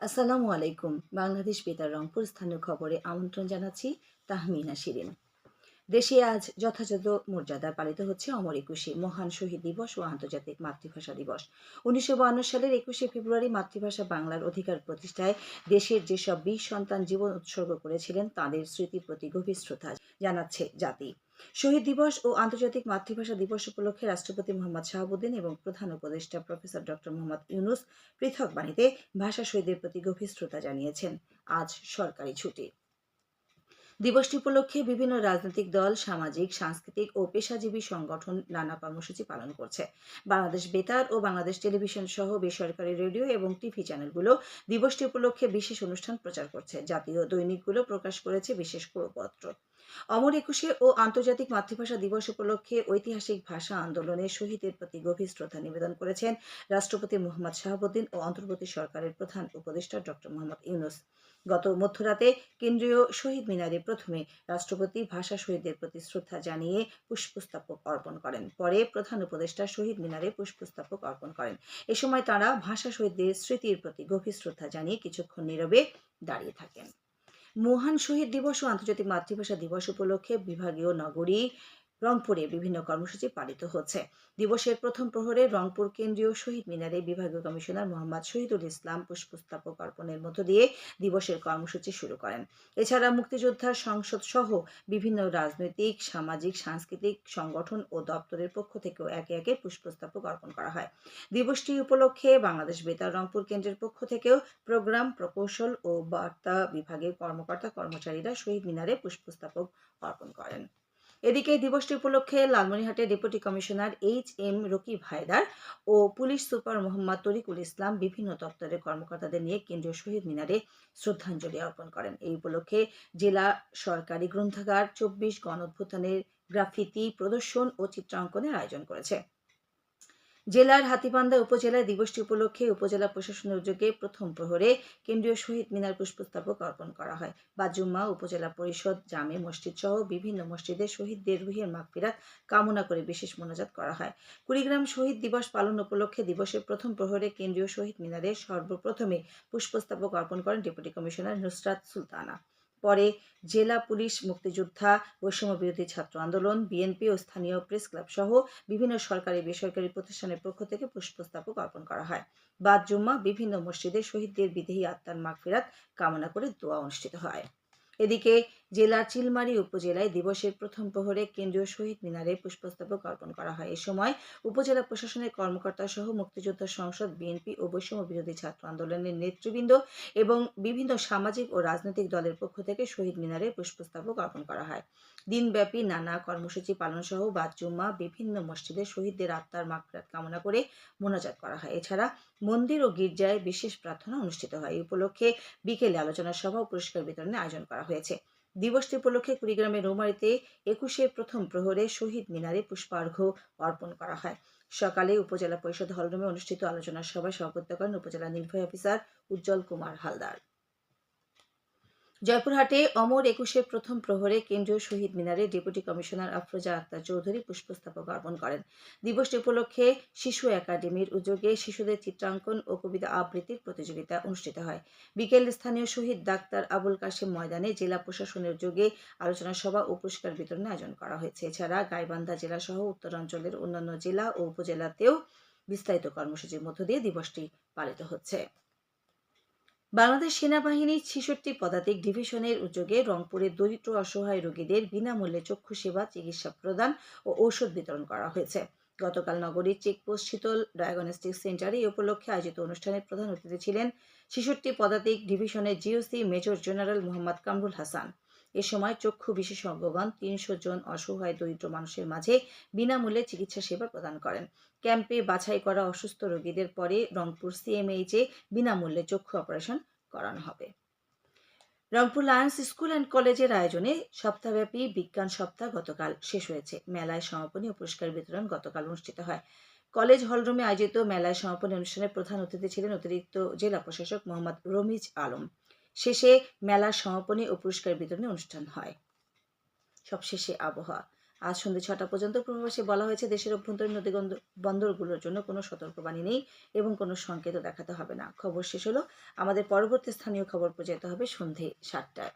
আসসালামু আলাইকুম। বাংলাদেশ বেতার রংপুর স্থানীয় খবরে আমন্ত্রণ জানাচ্ছি তাহমিনা শিরিন। দেশে আজ যথাযথ মর্যাদায় পালিত হচ্ছে অমর একুশে। মহান শহীদ দিবস ও আন্তর্জাতিক মাতৃভাষা দিবস। উনিশশো সালের একুশে ফেব্রুয়ারি মাতৃভাষা বাংলার অধিকার প্রতিষ্ঠায় দেশের যেসব বীর সন্তান জীবন উৎসর্গ করেছিলেন, তাদের স্মৃতির প্রতি গভীর শ্রদ্ধা জানাচ্ছে জাতি। শহীদ দিবস ও আন্তর্জাতিক মাতৃভাষা দিবস উপলক্ষে রাষ্ট্রপতি মোহাম্মদ শাহাবুদ্দিন এবং প্রধান উপদেষ্টা প্রফেসর ডক্টর মোহাম্মদ ইউনুস পৃথক বাণীতে ভাষা শহীদের প্রতি গভীর শ্রোতা জানিয়েছেন। আজ সরকারি ছুটি। দিবসটি উপলক্ষে বিভিন্ন রাজনৈতিক দল, সামাজিক, সাংস্কৃতিক ও পেশাজীবী সংগঠন নানা কর্মসূচি পালন করছে। বাংলাদেশ বেতার ও বাংলাদেশ টেলিভিশন সহ বেসরকারি রেডিও এবং টিভি চ্যানেলগুলো দিবসটি উপলক্ষে বিশেষ অনুষ্ঠান প্রচার করছে। জাতীয় দৈনিকগুলো প্রকাশ করেছে বিশেষ করপত্র অমর একুশে ও আন্তর্জাতিক মাতৃভাষা দিবস উপলক্ষে ঐতিহাসিক ভাষা আন্দোলনে শহীদের প্রতি গভীর শ্রদ্ধা নিবেদন করেছেন রাষ্ট্রপতি মোহাম্মদ শাহাবুদ্দিন ও অন্তর্বর্তী সরকারের প্রধান উপদেষ্টা ডক্টর মোহাম্মদ ইউনুস। গত মধ্যরাতে কেন্দ্রীয় শহীদ মিনারে প্রথমে রাষ্ট্রপতি ভাষা শহীদদের প্রতি শ্রদ্ধা জানিয়ে পুষ্পস্তবক অর্পণ করেন। পরে প্রধান উপদেষ্টা শহীদ মিনারে পুষ্পস্তবক অর্পণ করেন। এ সময় তারা ভাষা শহীদদের স্মৃতির প্রতি গভীর শ্রদ্ধা জানিয়ে কিছুক্ষণ নীরবে দাঁড়িয়ে থাকেন। মহান শহীদ দিবস ও আন্তর্জাতিক মাতৃভাষা দিবস উপলক্ষে বিভাগীয় নগরী রংপুরে বিভিন্ন কর্মসূচি পালিত হচ্ছে। দিবসের প্রথম প্রহরে রংপুর কেন্দ্রীয় শহীদ মিনারে বিভাগীয় কমিশনার মোহাম্মদ শহীদুল ইসলাম পুষ্পস্তবক অর্পণের মধ্য দিয়ে দিবসের কর্মসূচি শুরু করেন। এছাড়া মুক্তিযোদ্ধা সংসদ সহ বিভিন্ন রাজনৈতিক, সামাজিক, সাংস্কৃতিক সংগঠন ও দপ্তরের পক্ষ থেকেও একে একে পুষ্পস্তবক অর্পণ করা হয়। দিবসটি উপলক্ষে বাংলাদেশ বেতার রংপুর কেন্দ্রের পক্ষ থেকেও প্রোগ্রাম, প্রকৌশল ও বার্তা বিভাগের কর্মকর্তা কর্মচারীরা শহীদ মিনারে পুষ্পস্তবক অর্পণ করেন। এদিকে এই দিবসটি উপলক্ষে লালমনিহাটে deputy commissioner H M Rakib Haidar ও পুলিশ সুপার মোহাম্মদ তরিকুল ইসলাম বিভিন্ন দপ্তরের কর্মকর্তাদের নিয়ে কেন্দ্রীয় শহীদ মিনারে শ্রদ্ধাঞ্জলি অর্পণ করেন। এই উপলক্ষে জেলা সরকারি গ্রন্থাগার চব্বিশ গণ অভ্যুত্থানের গ্রাফিতি, প্রদর্শন ও চিত্রাঙ্কনের আয়োজন করেছে। জেলার হাতিবান্ধা উপজেলায় দিবসটি উপলক্ষে উপজেলা প্রশাসনের উদ্যোগে প্রথম প্রহরে কেন্দ্রীয় শহীদ মিনার পুষ্পস্তবক অর্পণ করা হয়। বাজুম্মা উপজেলা পরিষদ জামে মসজিদ সহ বিভিন্ন মসজিদে শহীদদের রুহের মাগফিরাত কামনা করে বিশেষ মোনাজাত করা হয়। কুড়িগ্রাম শহীদ দিবস পালন উপলক্ষে দিবসের প্রথম প্রহরে কেন্দ্রীয় শহীদ মিনারে সর্বপ্রথমে পুষ্পস্তবক অর্পণ করেন ডেপুটি কমিশনার নুসরাত সুলতানা। পরে জেলা পুলিশ, মুক্তিযোদ্ধা বৈষম্য বিরোধী ছাত্র আন্দোলন, বিএনপি ও স্থানীয় প্রেস ক্লাব সহ বিভিন্ন সরকারি বেসরকারি প্রতিষ্ঠানের পক্ষ থেকে পুষ্পস্তাবক অর্পণ করা হয়। বাদ জুম্মা বিভিন্ন মসজিদে শহীদদের বিদেহী আত্মার মাগফিরাত কামনা করে দোয়া অনুষ্ঠিত হয়। এদিকে জেলার চিলমারি উপজেলায় দিবসের প্রথম প্রহরে কেন্দ্রীয় শহীদ মিনারে পুষ্পস্তবক অর্পণ করা হয়। এ সময় উপজেলা প্রশাসনের কর্মকর্তা সহ মুক্তিযোদ্ধা সংসদ, বিএনপি ও বৈষম্য বিরোধী ছাত্র আন্দোলনের নেতৃবৃন্দ এবং বিভিন্ন সামাজিক ও রাজনৈতিক দলের পক্ষ থেকে শহীদ মিনারে পুষ্পস্তবক অর্পণ করা হয়। দিনব্যাপী নানা কর্মসূচি পালন সহ বাদ জুম্মা, বিভিন্ন মসজিদে শহীদদের আত্মার মাগফিরাত কামনা করে মোনাজাত করা হয়। এছাড়া মন্দির ও গির্জায় বিশেষ প্রার্থনা অনুষ্ঠিত হয়। এই উপলক্ষে বিকেলে আলোচনা সভা ও পুরস্কার বিতরণের আয়োজন করা হয়েছে। দিবসটি উপলক্ষে কুড়িগ্রামের রৌমারিতে একুশে প্রথম প্রহরে শহীদ মিনারে পুষ্পার্ঘ্য অর্পণ করা হয়। সকালে উপজেলা পরিষদ হলরুমে অনুষ্ঠিত আলোচনা সভায় সভাপত্য করেন উপজেলা নির্বাহী অফিসার উজ্জ্বল কুমার হালদার। জয়পুরহাটে অমর একুশের প্রথম প্রহরে কেন্দ্রীয় শহীদ মিনারে ডেপুটি কমিশনার আফরোজা আক্তার চৌধুরী পুষ্পস্তবক অর্পণ করেন। দিবসটি উপলক্ষে শিশু একাডেমির উদ্যোগে শিশুদের চিত্রাঙ্কন ও কবিতা আবৃত্তির প্রতিযোগিতা অনুষ্ঠিত হয়। বিকেল স্থানীয় শহীদ ডাক্তার আবুল কাশেম ময়দানে জেলা প্রশাসনের উদ্যোগে আলোচনা সভা ও পুরস্কার বিতরণের আয়োজন করা হয়েছে। এছাড়া গাইবান্ধা জেলা সহ উত্তরাঞ্চলের অন্যান্য জেলা ও উপজেলাতেও বিস্তারিত কর্মসূচির মধ্য দিয়ে দিবসটি পালিত হচ্ছে। বাংলাদেশ সেনাবাহিনীর ছেষট্টি পদাতিক ডিভিশনের উদ্যোগে রংপুরের দরিদ্র অসহায় রোগীদের বিনামূল্যে চক্ষু সেবা চিকিৎসা প্রদান ও ঔষধ বিতরণ করা হয়েছে। গতকাল নগরীর চেকপোস্ট শীতল ডায়াগনস্টিক সেন্টারে এই উপলক্ষে আয়োজিত অনুষ্ঠানে প্রধান অতিথি ছিলেন ছেষট্টি পদাতিক ডিভিশনের GOC major general Mohammad Kamrul Hasan. এ সময় চক্ষু বিশেষজ্ঞগণ তিনশো জন অসহায় দরিদ্র মানুষের মাঝে বিনামূল্যে চিকিৎসা সেবা প্রদান করেন। ক্যাম্পে বাছাই করা অসুস্থ রোগীদের পরে রংপুর সিএমএইচে বিনামূল্যে চক্ষু অপারেশন করানো হবে। রংপুর লায়ন্স স্কুল অ্যান্ড কলেজের আয়োজনে সপ্তাহব্যাপী বিজ্ঞান সপ্তাহ গতকাল শেষ হয়েছে। মেলায় সমাপনী ও পুরস্কার বিতরণ গতকাল অনুষ্ঠিত হয়। কলেজ হলরুমে আয়োজিত মেলায় সমাপনী অনুষ্ঠানে প্রধান অতিথি ছিলেন অতিরিক্ত জেলা প্রশাসক মোহাম্মদ রমিজ আলম। শেষে মেলার সমাপনী ও পুরস্কার বিতরণী অনুষ্ঠান হয়। সবশেষে আবহাওয়া। আজ সন্ধ্যে ছটা পর্যন্ত পূর্বাভাসে বলা হয়েছে, দেশের অভ্যন্তরীণ নদী বন্দরগুলোর জন্য কোনো সতর্কবাণী নেই এবং কোনো সংকেত দেখাতে হবে না। খবর শেষ হলো। আমাদের পরবর্তী স্থানীয় খবর প্রচারিত হবে সন্ধে সাতটায়।